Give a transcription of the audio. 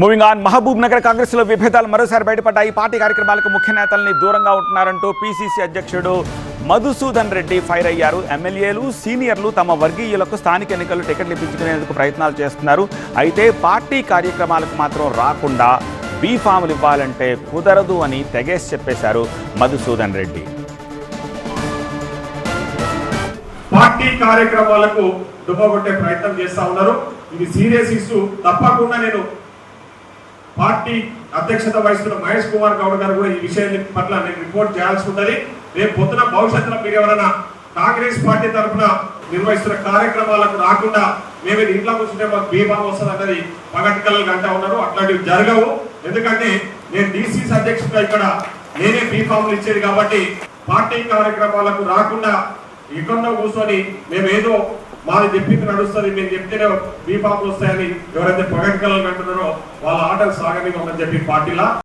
Moving on Mahabub Nagar కాంగ్రెస్లో విభేదాలు మరోసారి బయటపడ్డాయి. పార్టీ కార్యక్రమాలకు ముఖ్య నేతల్ని దూరంగా ఉంటున్నారంటూ పీసీసీ అధ్యక్షుడు మధుసూదన్ రెడ్డి ఫైర్ అయ్యారు. ఎమ్మెల్యేలు సీనియర్లు తమ వర్గీయులకు స్థానిక ఎన్నికలు టికెట్లు ఇప్పించుకునేందుకు ప్రయత్నాలు చేస్తున్నారు. అయితే పార్టీ కార్యక్రమాలకు మాత్రం రాకుండా బీ ఫాములు ఇవ్వాలంటే కుదరదు అని తెగేసి చెప్పేశారు మధుసూదన్ రెడ్డి. పార్టీ కార్యక్రమాలకు దుబ్బగొట్టే ప్రయత్నం చేస్తా ఉన్నారు. ఇది సీరియస్ ఇష్యూ. తప్పకుండా నేను పార్టీ అధ్యక్షత వహిస్తున్న మహేష్ కుమార్ గౌడ్ గారు కూడా ఈ విషయాన్ని పట్ల నేను రిపోర్ట్ చేయాల్సి ఉంటుంది. రేపు పొద్దున భవిష్యత్తులో మీరు ఎవరైనా కాంగ్రెస్ పార్టీ తరఫున నిర్వహిస్తున్న కార్యక్రమాలకు రాకుండా మేము ఇంట్లో కూర్చుంటే మాకు బీమా వస్తుంది అన్నది పగటి అంటా ఉన్నారు. అట్లాంటివి జరగవు. ఎందుకంటే నేను డీసీసీ అధ్యక్షుడిగా ఇక్కడ నేనే బీఫామ్లు ఇచ్చేది కాబట్టి పార్టీ కార్యక్రమాలకు రాకుండా ఇక్కడ కూర్చొని మేము ఏదో మాది చెప్పింది నడుస్తుంది మేము చెప్తేనే బీఫామ్లు వస్తాయని ఎవరైతే పగటి అంటున్నారో వాళ్ళ మాటలు సాగనివ్వమని చెప్పి పార్టీలా